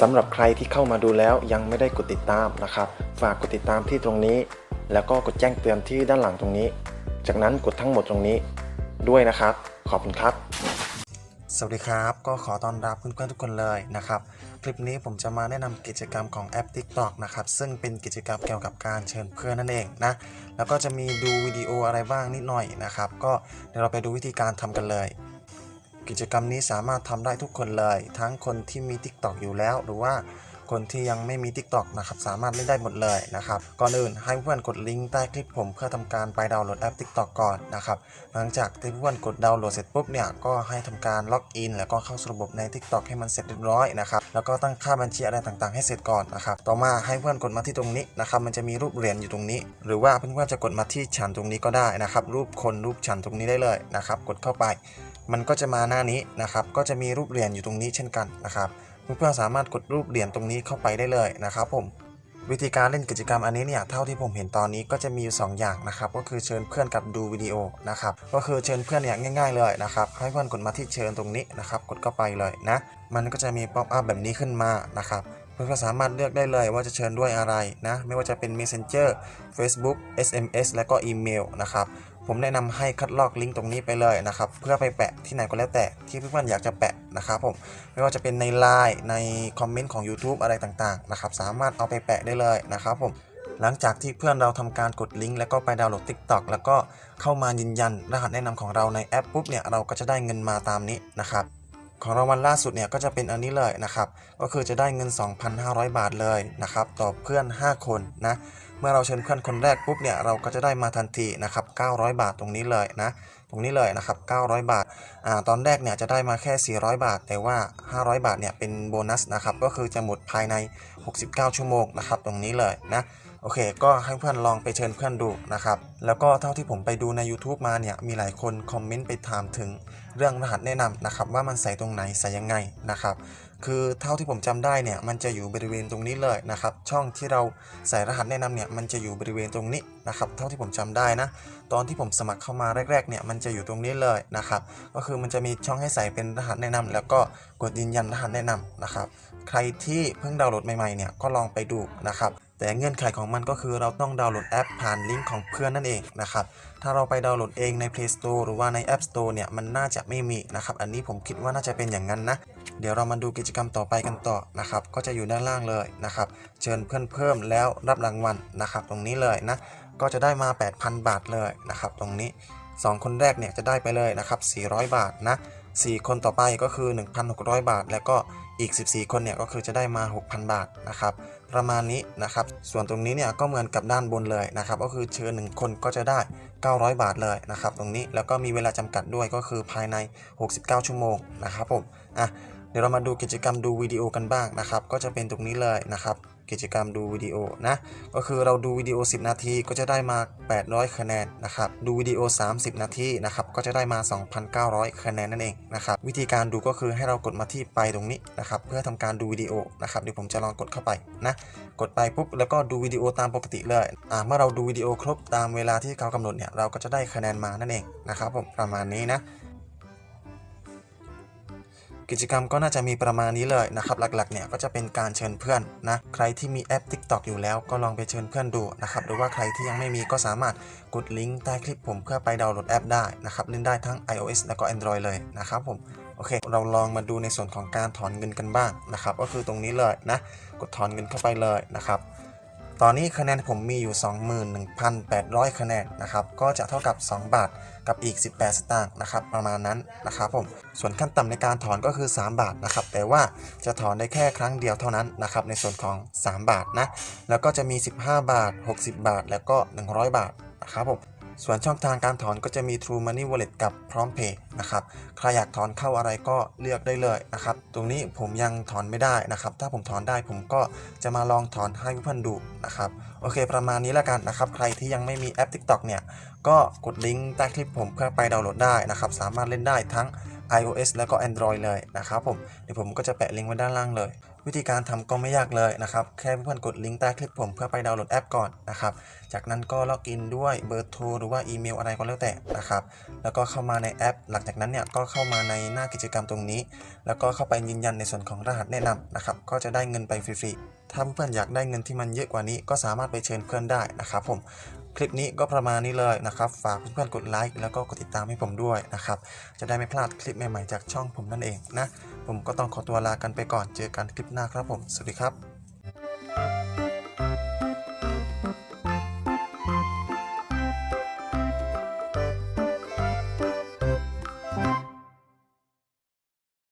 สำหรับใครที่เข้ามาดูแล้วยังไม่ได้กดติดตามนะครับ ฝากกดติดตามที่ตรงนี้ แล้วก็กดแจ้งเตือนที่ด้านหลังตรงนี้ จากนั้นกดทั้งหมดตรงนี้ด้วยนะครับ ขอบคุณครับ สวัสดีครับ ก็ขอต้อนรับเพื่อนๆทุกคนเลยนะครับ คลิปนี้ผมจะมาแนะนำกิจกรรมของแอป TikTok นะครับ ซึ่งเป็นกิจกรรมเกี่ยวกับการเชิญเพื่อนนั่นเองนะ แล้วก็จะมีดูวิดีโออะไรบ้างนิดหน่อยนะครับ ก็เดี๋ยวเราไปดูวิธีการทำกันเลย กิจกรรมนี้สามารถทำได้ทุกคนเลย ทั้งคนที่มี TikTok อยู่แล้ว หรือว่าคนที่ยังไม่มี TikTok นะครับสามารถเล่นได้หมดเลยนะครับก่อนอื่นให้เพื่อนกดลิงก์ใต้คลิปผมเพื่อทำการไปดาวน์โหลดแอป TikTok ก่อนนะครับหลังจากที่เพื่อนกดดาวน์โหลดเสร็จปุ๊บเนี่ยก็ให้ทำการล็อกอินแล้วก็เข้าสู่ระบบใน TikTok ให้มันเสร็จเรียบร้อยนะครับแล้วก็ตั้งค่าบัญชีอะไรต่างๆ ให้เสร็จก่อนนะครับต่อมาให้เพื่อนกดมาที่ตรงนี้นะครับมันจะมีรูปเหรียญอยู่ตรงนี้ หรือว่าเพื่อนๆจะกดมาที่ฉันตรงนี้ก็ได้นะครับรูปคนรูปฉันตรงนี้ได้เลยนะครับกดเข้าไป มันก็จะมาหน้านี้นะครับ ก็จะมีรูปเหรียญอยู่ตรงนี้เช่นกันนะครับ เพื่อนๆสามารถกดรูปเหรียญตรงนี้เข้าไปได้เลยนะครับผมวิธีการเล่นกิจกรรมอันนี้เนี่ยเท่าที่ผมเห็นตอนนี้ก็จะมีอยู่2อย่างนะครับก็คือเชิญเพื่อนกับดูวิดีโอนะครับก็คือเชิญเพื่อนเนี่ยง่ายๆเลยนะครับให้เพื่อนกดมาที่เชิญตรงนี้นะครับกดเข้าไปเลยนะมันก็จะมีป๊อปอัพแบบนี้ขึ้นมานะครับเพื่อนๆสามารถเลือกได้เลยว่าจะเชิญด้วยอะไรนะไม่ว่าจะเป็น Messenger Facebook SMS และก็อีเมลนะครับ ผมแนะนำให้คัดลอกลิงก์ตรงนี้ไปเลยนะครับ เพื่อไปแปะที่ไหนก็แล้วแต่ที่เพื่อนๆอยากจะแปะนะครับผมไม่ว่าจะเป็นใน Line ในคอมเมนต์ของ YouTube อะไรต่างๆนะครับสามารถเอาไปแปะได้เลยนะครับผมหลังจากที่เพื่อนเราทำการกดลิงก์แล้วก็ไปดาวน์โหลด TikTok แล้วก็เข้ามายืนยันรหัสแนะนำของเราในแอปปุ๊บเนี่ยเราก็จะได้เงินมาตามนี้นะครับ ของรางวัลล่าสุดเนี่ยก็จะเป็นอันนี้เลยนะครับ ก็คือจะได้เงิน 2,500 บาทเลยนะครับต่อเพื่อน 5 คนนะ เมื่อเราเชิญเพื่อนคนแรกปุ๊บเนี่ยเราก็จะได้มาทันทีนะครับ 900 บาทตรงนี้เลยนะ ตรงนี้เลยนะครับ 900 บาท อ่า ตอนแรกเนี่ยจะได้มาแค่ 400 บาท แต่ว่า 500 บาทเนี่ยเป็นโบนัสนะครับ ก็คือจะหมดภายใน 69 ชั่วโมงนะครับ ตรงนี้เลยนะ โอเค ก็ให้เพื่อนลองไปเชิญเพื่อนดูนะครับ แล้วก็เท่าที่ผมไปดูใน YouTube มาเนี่ย มีหลายคนคอมเมนต์ไปถามถึงเรื่องรหัสแนะนำนะครับ ว่ามันใส่ตรงไหนใส่ยังไงนะครับ คือเท่าที่ผมจำได้เนี่ย มันจะอยู่บริเวณตรงนี้เลยนะครับ ช่องที่เราใส่รหัสแนะนำเนี่ย มันจะอยู่บริเวณตรงนี้นะครับ เท่าที่ผมจำได้นะ ตอนที่ผมสมัครเข้ามาแรกๆ เนี่ย มันจะอยู่ตรงนี้เลยนะครับ ก็คือมันจะมีช่องให้ใส่เป็นรหัสแนะนำแล้วก็กดยืนยันรหัสแนะนำนะครับ ใครที่เพิ่งดาวน์โหลดใหม่ๆเนี่ยก็ลองไปดูนะครับแต่เงื่อนไขของมันก็คือเราต้องดาวน์โหลดแอปผ่านลิงก์ของเพื่อนนั่นเองนะครับถ้าเราไปดาวน์โหลดเองใน Play Store หรือว่าใน App Store เนี่ยมันน่าจะไม่มีนะครับอันนี้ผมคิดว่าน่าจะเป็นอย่างนั้นนะ เดี๋ยวเรามาดูกิจกรรมต่อไปกันต่อนะครับก็จะอยู่ด้านล่างเลยนะครับเชิญเพื่อนเพิ่มแล้วรับรางวัลนะครับตรงนี้เลยนะก็จะได้มา 8,000 บาทเลยนะครับตรงนี้ 2 คนแรกเนี่ยจะได้ไปเลยนะครับ400 บาทนะ4คนต่อไปก็คือ 1,600 บาท แล้วก็ อีก 14 คนเนี่ยก็คือจะได้มา 6,000 บาทนะครับประมาณนี้นะครับ ส่วนตรงนี้เนี่ยก็เหมือนกับด้านบนเลยนะครับ ก็คือเชิญ1คนก็จะได้ 900 บาทเลยนะครับ ตรงนี้แล้วก็มีเวลาจำกัดด้วยก็คือภายใน 69 ชั่วโมงนะครับผมอะเดี๋ยวเรามาดูกิจกรรมดูวิดีโอกันบ้างนะครับ ก็จะเป็นตรงนี้เลยนะครับ กิจกรรมดูวิดีโอนะก็คือเราดูวิดีโอ 10 นาทีก็จะได้มา 800 คะแนนนะครับดูวิดีโอ 30 นาทีนะครับก็จะได้มา 2,900 คะแนนนั่นเองนะครับวิธีการดูก็คือให้เรากดมาที่ไปตรงนี้นะครับเพื่อทำการดูวิดีโอนะครับเดี๋ยวผมจะลองกดเข้าไปนะกดไปปุ๊บแล้วก็ดูวิดีโอตามปกติเลยอ่าเมื่อเราดูวิดีโอครบตามเวลาที่เขากำหนดเนี่ยเราก็จะได้คะแนนมานั่นเองนะครับผมประมาณนี้นะ กิจกรรมก็น่าจะมีประมาณนี้เลยนะครับหลักๆเนี่ยก็จะเป็นการเชิญเพื่อนนะใครที่มีแอป TikTok อยู่แล้วก็ลองไปเชิญเพื่อนดูนะครับหรือว่าใครที่ยังไม่มีก็สามารถกดลิงก์ใต้คลิปผมเพื่อไปดาวน์โหลดแอปได้นะครับเล่นได้ทั้ง iOS แล้วก็ Android เลยนะครับผมโอเค เราลองมาดูในส่วนของการถอนเงินกันบ้างนะครับ ก็คือตรงนี้เลยนะ กดถอนเงินเข้าไปเลยนะครับ ตอนนี้คะแนนผมมีอยู่ 21,800 คะแนนนะครับ ก็จะเท่ากับ 2 บาทกับอีก 18 สตางค์นะครับ ประมาณนั้นนะครับผม ส่วนขั้นต่ำในการถอนก็คือ 3 บาทนะครับ แต่ว่าจะถอนได้แค่ครั้งเดียวเท่านั้นนะครับ ในส่วนของ 3 บาทนะ แล้วก็จะมี 15 บาท 60 บาท แล้วก็ 100 บาทนะครับผม ส่วนช่องทางการถอนก็จะมี True Money Wallet กับพร้อม Pay นะครับ ใครอยากถอนเข้าอะไรก็เลือกได้เลยนะครับ ตรงนี้ผมยังถอนไม่ได้นะครับ ถ้าผมถอนได้ผมก็จะมาลองถอนให้เพื่อนๆดูนะครับ โอเค ประมาณนี้แล้วกันนะครับ ใครที่ยังไม่มีแอป TikTok เนี่ย ก็กดลิงก์ใต้คลิปผมเพื่อไปดาวน์โหลดได้นะครับ สามารถเล่นได้ทั้ง iOS แล้วก็ Android เลยนะครับผม เดี๋ยวผมก็จะแปะลิงก์ไว้ด้านล่างเลย วิธีการทำก็ไม่ยากเลยนะครับ แค่เพื่อนกดลิงก์ใต้คลิปผมเพื่อไปดาวน์โหลดแอปก่อนนะครับ จากนั้นก็ล็อกอินด้วยเบอร์โทรหรือว่าอีเมลอะไรก็แล้วแต่นะครับ แล้วก็เข้ามาในแอป หลังจากนั้นเนี่ยก็เข้ามาในหน้ากิจกรรมตรงนี้ แล้วก็เข้าไปยืนยันในส่วนของรหัสแนะนำนะครับ ก็จะได้เงินไปฟรีๆ ถ้าเพื่อนอยากได้เงินที่มันเยอะกว่านี้ก็สามารถไปเชิญเพื่อนได้นะครับผม ลิปนี้ก็ประมาณนี้เลยนะครับ ฝากเพื่อนๆกดไลค์แล้วก็กดติดตามให้ผมด้วยนะครับ จะได้ไม่พลาดคลิปใหม่ๆจากช่องผมนั่นเองนะ ผมก็ต้องขอตัวลากันไปก่อน เจอกันคลิปหน้าครับผม สวัสดีครับ